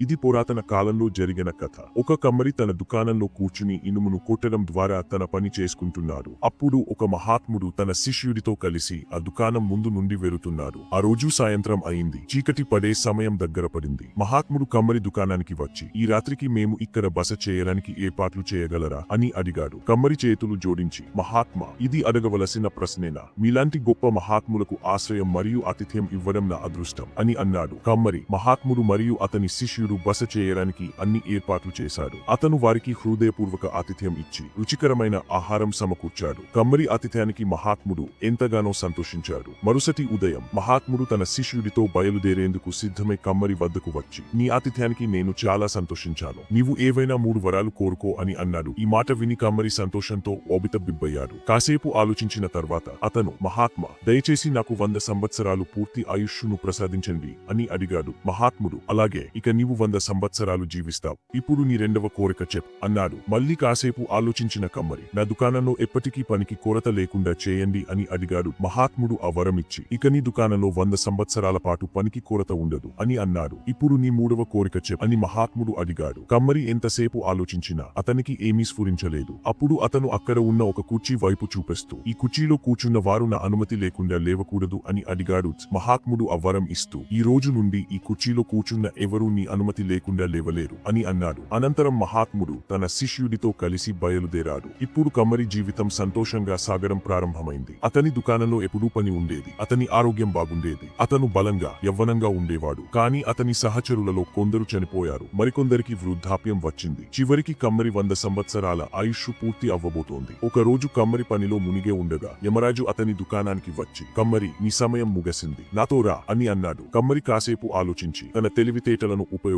ఇది పురాతన కాలంలో జరిగిన కథ. ఒక కమ్మరి తన దుకాణంలో కూర్చుని ఇనుమును కొట్టడం ద్వారా తన పని చేసుకుంటున్నాడు. అప్పుడు ఒక మహాత్ముడు తన శిష్యుడితో కలిసి ఆ దుకాణం ముందు నుండి వెళుతున్నాడు ఆ రోజు సాయంత్రం అయింది. చీకటి పడే సమయం దగ్గర పడింది. మహాత్ముడు కమ్మరి దుకాణానికి వచ్చి ఈ రాత్రికి మేము ఇక్కడ బస చేయడానికి ఏర్పాట్లు చేయగలరా? అని అడిగాడు. కమ్మరి చేతులు జోడించి మహాత్మా ఇది అడగవలసిన ప్రశ్నేనా? మీలాంటి గొప్ప మహాత్ములకు ఆశ్రయం మరియు ఆతిథ్యం ఇవ్వడం నా అదృష్టం అని అన్నాడు. కమ్మరి మహాత్ముడు మరియు అతని శిష్యుడు బస చేయడానికి అన్ని ఏర్పాట్లు చేశాడు. అతను వారికి హృదయపూర్వక ఆతిథ్యం ఇచ్చి రుచికరమైన ఆహారం సమకూర్చాడు. కమ్మరి ఆతిథ్యానికి మహాత్ముడు ఎంతగానో సంతోషించాడు. మరుసటి ఉదయం మహాత్ముడు తన శిష్యుడితో బయలుదేరేందుకు సిద్ధమై కమ్మరి వద్దకు వచ్చి నీ ఆతిథ్యానికి నేను చాలా సంతోషించాను. నీవు ఏవైనా మూడు వరాలు కోరుకో అని అన్నాడు. ఈ మాట విని కమ్మరి సంతోషంతో ఓబితబిబ్బయ్యాడు కాసేపు ఆలోచించిన తర్వాత అతను మహాత్మా దయచేసి నాకు వంద సంవత్సరాలు పూర్తి ఆయుష్ను ప్రసాదించండి అని అడిగాడు. మహాత్ముడు అలాగే ఇక నీవు వంద సంవత్సరాలు జీవిస్తావు. ఇప్పుడు నీ రెండవ కోరిక చెప్ అన్నాడు. మళ్ళీ కాసేపు ఆలోచించిన కమ్మరి. నా దుకాణంలో ఎప్పటికీ పనికి కొరత లేకుండా చేయండి అని అడిగాడు. మహాత్ముడు ఆ వరమిచ్చి ఇచ్చి ఇక నీ దుకాణంలో వంద సంవత్సరాల పాటు పనికి కొరత ఉండదు అని అన్నాడు. ఇప్పుడు నీ మూడవ కోరిక చెప్ అని మహాత్ముడు అడిగాడు. కమ్మరి ఎంతసేపు ఆలోచించినా అతనికి ఏమీ స్ఫురించలేదు. అప్పుడు అతను అక్కడ ఉన్న ఒక కుర్చీ వైపు చూపిస్తూ ఈ కుర్చీలో కూర్చున్న వారు నా అనుమతి లేకుండా లేవకూడదు అని అడిగాడు. మహాత్ముడు అవ్వరం ఇస్తూ ఈ రోజు నుండి ఈ కుర్చీలో కూర్చున్న ఎవరూ నీ అనుమతి లేకుండా లేవలేరు అని అన్నాడు. అనంతరం మహాత్ముడు తన శిష్యుడితో కలిసి బయలుదేరాడు. ఇప్పుడు కమ్మరి జీవితం సంతోషంగా సాగడం ప్రారంభమైంది. అతని దుకాణంలో ఎప్పుడూ పని ఉండేది. అతని ఆరోగ్యం బాగుండేది. అతను బలంగా యవ్వనంగా ఉండేవాడు. కానీ అతని సహచరులలో కొందరు చనిపోయారు. మరికొందరికి వృద్ధాప్యం వచ్చింది. చివరికి కమ్మరి వంద సంవత్సరాల ఆయుష్ పూర్తి అవ్వబోతోంది. ఒక రోజు కమ్మరి పనిలో మునిగే ఉండగా యమరాజు అతని దుకాణానికి వచ్చి కమ్మరి నీ సమయం ముగసింది. నాతో రా అని అన్నాడు. కమ్మరి కాసేపు ఆలోచించి తన తెలివితేటలను ఉపయోగించి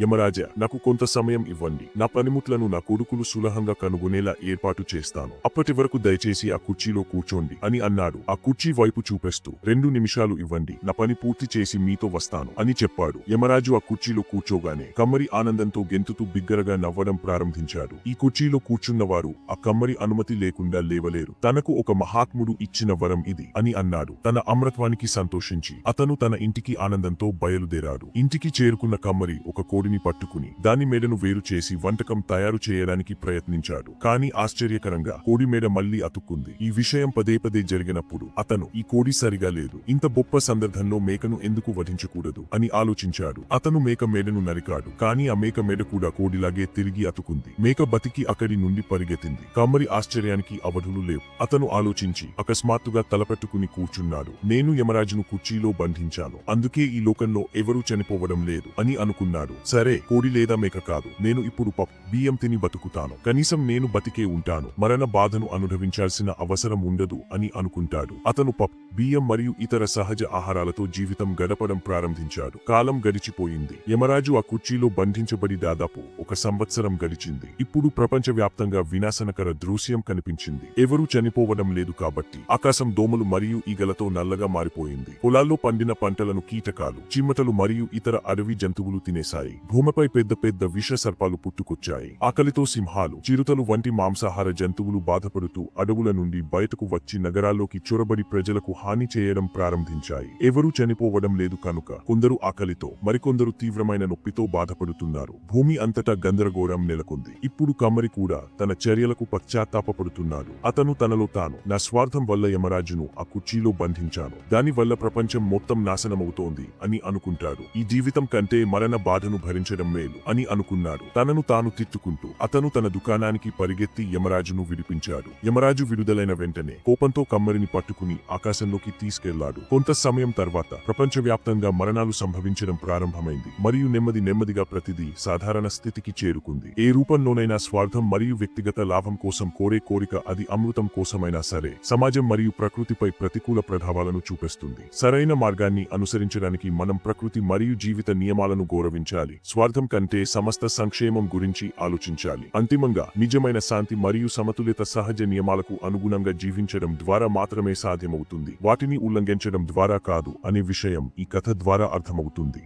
యమరాజా నాకు కొంత సమయం ఇవ్వండి. నా పనిముట్లను నా కొడుకులు సులభంగా కనుగొనేలా ఏర్పాటు చేస్తాను. అప్పటి వరకు దయచేసి ఆ కుర్చీలో కూర్చోండి అని అన్నాడు. ఆ కుర్చీ వైపు చూపిస్తూ రెండు నిమిషాలు ఇవ్వండి. నా పని పూర్తి చేసి మీతో వస్తాను అని చెప్పాడు. యమరాజు ఆ కుర్చీలో కూర్చోగానే కమ్మరి ఆనందంతో గెంతుతూ బిగ్గరగా నవ్వడం ప్రారంభించాడు. ఈ కుర్చీలో కూర్చున్నవారు ఆ కమ్మరి అనుమతి లేకుండా లేవలేరు. తనకు ఒక మహాత్ముడు ఇచ్చిన వరం ఇది అని అన్నాడు. తన అమృత్వానికి సంతోషించి అతను తన ఇంటికి ఆనందంతో బయలుదేరాడు. ఇంటికి చేరుకున్న కమ్మరి ఒక కోడిని పట్టుకుని దాని మేడను వేరు చేసి వంటకం తయారు చేయడానికి ప్రయత్నించాడు. కానీ ఆశ్చర్యకరంగా కోడి మేడ మళ్ళీ అతుక్కుంది. ఈ విషయం పదే పదే జరిగినప్పుడు అతను ఈ కోడి సరిగా లేదు. ఇంత గొప్ప సందర్భంలో మేకను ఎందుకు వధించకూడదు? అని ఆలోచించాడు. అతను మేక మేడను నరికాడు. కానీ ఆ మేక మేడ కూడా కోడిలాగే తిరిగి అతుకుంది. మేక బతికి అక్కడి నుండి పరిగెత్తింది. కమ్మరి ఆశ్చర్యానికి అవధులు లేవు. అతను ఆలోచించి అకస్మాత్తుగా తలపెట్టుకుని కూర్చున్నాడు. నేను యమరాజును కుర్చీలో బంధించాను. అందుకే ఈ లోకంలో ఎవరూ చనిపోవడం లేదు అని అనుకున్నాడు సరే కోడి లేదా మేక కాదు. నేను ఇప్పుడు పప్ బియ్యం తిని బతుకుతాను. కనీసం నేను బతికే ఉంటాను. మరణ బాధను అనుభవించాల్సిన అవసరం ఉండదు అని అనుకుంటాడు. అతను పప్ బియ్యం మరియు ఇతర సహజ ఆహారాలతో జీవితం గడపడం ప్రారంభించాడు. కాలం గడిచిపోయింది. యమరాజు ఆ కుర్చీలో బంధించబడి దాదాపు ఒక సంవత్సరం గడిచింది. ఇప్పుడు ప్రపంచవ్యాప్తంగా వినాశనకర దృశ్యం కనిపించింది. ఎవరూ చనిపోవడం లేదు కాబట్టి ఆకాశం దోమలు మరియు ఈగలతో నల్లగా మారిపోయింది. పొలాల్లో పండిన పంటలను కీటకాలు చిమ్మటలు మరియు ఇతర అడవి జంతువులు తిని తినేశాయి భూమిపై పెద్ద పెద్ద విష సర్పాలు పుట్టుకొచ్చాయి. ఆకలితో సింహాలు చిరుతలు వంటి మాంసాహార జంతువులు బాధపడుతూ అడవుల నుండి బయటకు వచ్చి నగరాల్లోకి చొరబడి ప్రజలకు హాని చేయడం ప్రారంభించాయి. ఎవరూ చనిపోవడం లేదు కనుక కొందరు ఆకలితో మరికొందరు తీవ్రమైన నొప్పితో బాధపడుతున్నారు. భూమి అంతటా గందరగోళం నెలకొంది. ఇప్పుడు కమ్మరి కూడా తన చర్యలకు పశ్చాత్తాపడుతున్నాడు అతను తనలో తాను నా స్వార్థం వల్ల యమరాజును ఆ కుర్చీలో బంధించాను. దాని వల్ల ప్రపంచం మొత్తం నాశనమవుతోంది అని అనుకుంటాడు. ఈ జీవితం కంటే మరణ బాధను భరించడం మేలు అని అనుకున్నాడు. తనను తాను తిట్టుకుంటూ అతను తన దుకాణానికి పరిగెత్తి యమరాజును విడిపించాడు. యమరాజు విడుదలైన వెంటనే కోపంతో కమ్మరిని పట్టుకుని ఆకాశంలోకి తీసుకెళ్ళాడు. కొంత సమయం తర్వాత ప్రపంచవ్యాప్తంగా మరణాలు సంభవించడం ప్రారంభమైంది. మరియు నెమ్మది నెమ్మదిగా ప్రతిదీ సాధారణ స్థితికి చేరుకుంది. ఏ రూపంలోనైనా స్వార్థం మరియు వ్యక్తిగత లాభం కోసం కోరే కోరిక అది అమృతం కోసమైనా సరే సమాజం మరియు ప్రకృతిపై ప్రతికూల ప్రభావాలను చూపిస్తుంది. సరైన మార్గాన్ని అనుసరించడానికి మనం ప్రకృతి మరియు జీవిత నియమాలను గౌరవించాలి. స్వార్థం కంటే సమస్త సంక్షేమం గురించి ఆలోచించాలి. అంతిమంగా నిజమైన శాంతి మరియు సమతుల్యత సహజ నియమాలకు అనుగుణంగా జీవించడం ద్వారా మాత్రమే సాధ్యమవుతుంది. వాటిని ఉల్లంఘించడం ద్వారా కాదు అనే విషయం ఈ కథ ద్వారా అర్థమవుతుంది.